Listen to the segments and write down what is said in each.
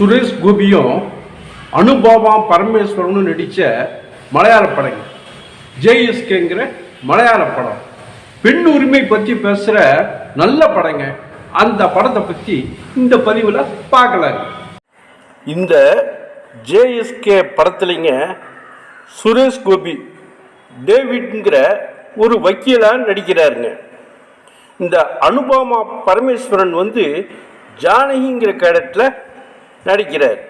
சுரேஷ் கோபியும் அனுபாபா பரமேஸ்வரனும் நடித்த மலையாள படங்க ஜேஎஸ்கேங்கிற மலையாள படம். பெண் உரிமை பற்றி பேசுகிற நல்ல படங்க. அந்த படத்தை பற்றி இந்த பதிவில் பார்க்கலாம். இந்த ஜேஎஸ்கே படத்துலைங்க சுரேஷ் கோபி டேவிட்ங்கிற ஒரு வக்கீலாக நடிக்கிறாருங்க. இந்த அனுபமா பரமேஸ்வரன் வந்து ஜானகிங்கிற கேடட்டில் நடிக்கிறார்.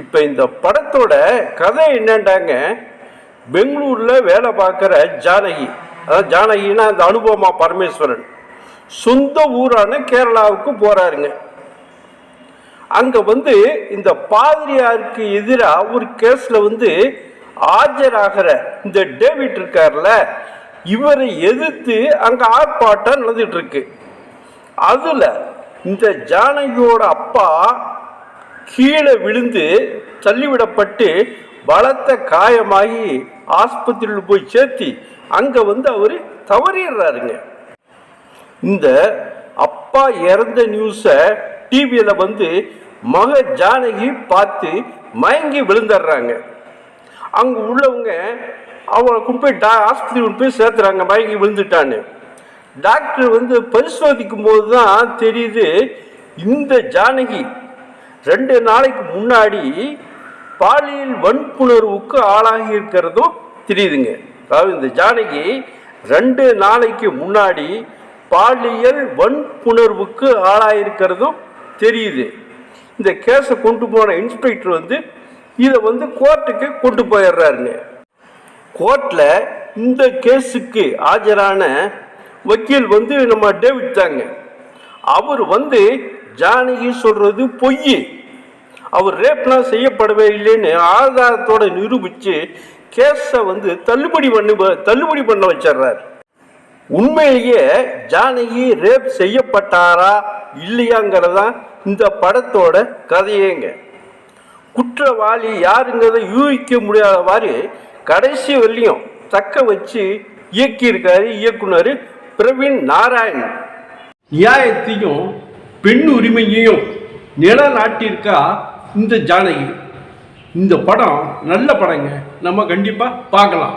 இப்போ இந்த படத்தோட கதை என்னண்டாங்க பெங்களூரில் வேலை பார்க்குற ஜானகி. அதாவது ஜானகின்னா அந்த அனுபவமா பரமேஸ்வரன். சொந்த ஊரான கேரளாவுக்கு போகிறாருங்க அங்கே வந்து இந்த பாதிரியாருக்கு எதிராக ஒரு கேஸில் வந்து ஆஜராகிற இந்த டேவிட் இருக்கார்ல இவரை எதிர்த்து அங்கே ஆர்ப்பாட்டம் நடந்துட்டு இருக்கு. அதில் இந்த ஜானகியோட அப்பா கீழே விழுந்து தள்ளிவிடப்பட்டு பலத்த காயமாகி ஆஸ்பத்திரியில் போய் சேர்த்தி அங்கே வந்து அவர் தவறிடுறாருங்க. இந்த அப்பா இறந்த நியூஸை டிவியில் வந்து மக ஜானகி பார்த்து மயங்கி விழுந்துடுறாங்க. அங்கே உள்ளவங்க அவளை கொண்டு போய் டா ஆஸ்பத்திரி கொண்டு போய் சேர்த்துறாங்க மயங்கி விழுந்துட்டான்னு. டாக்டர் வந்து பரிசோதிக்கும் போது தான் தெரியுது இந்த ஜானகி ரெண்டு நாளைக்கு முன்னாடி பாலியல் வன்புணர்வுக்கு ஆளாகி இருக்கிறதும் தெரியுதுங்க. அதாவது இந்த ஜானகி ரெண்டு நாளைக்கு முன்னாடி பாலியல் வன்புணர்வுக்கு ஆளாயிருக்கிறதும் தெரியுது. இந்த கேஸை கொண்டு போன இன்ஸ்பெக்டர் வந்து இதை வந்து கோர்ட்டுக்கு கொண்டு போயிடுறாருங்க. கோர்ட்டில் இந்த கேஸுக்கு ஆஜரான வக்கீல் வந்து நம்ம டேவிட் தாங்க. அவர் வந்து ஜானகி சொல்றது பொய். அவர் ரேப்லாம் செய்யப்படவே இல்லைன்னு ஆதாரத்தோட நிரூபித்து கேஸை வந்து தள்ளுபடி பண்ணி தள்ளுபடி பண்ண வச்சிடுறாரு. உண்மையிலேயே ஜானகி ரேப் செய்யப்பட்டாரா இல்லையாங்கிறதான் இந்த படத்தோட கதையேங்க. குற்றவாளி யாருங்கிறத யூகிக்க முடியாதவாறு கடைசி வரலையும் தக்க வச்சு இயக்கியிருக்காரு இயக்குனர் பிரவீன் நாராயண் நியாயத்தையும் பெண் உரிமையையும் நிலநாட்டிற்கா இந்த ஜானகி இந்த படம் நல்ல படங்க. நம்ம கண்டிப்பாக பார்க்கலாம்.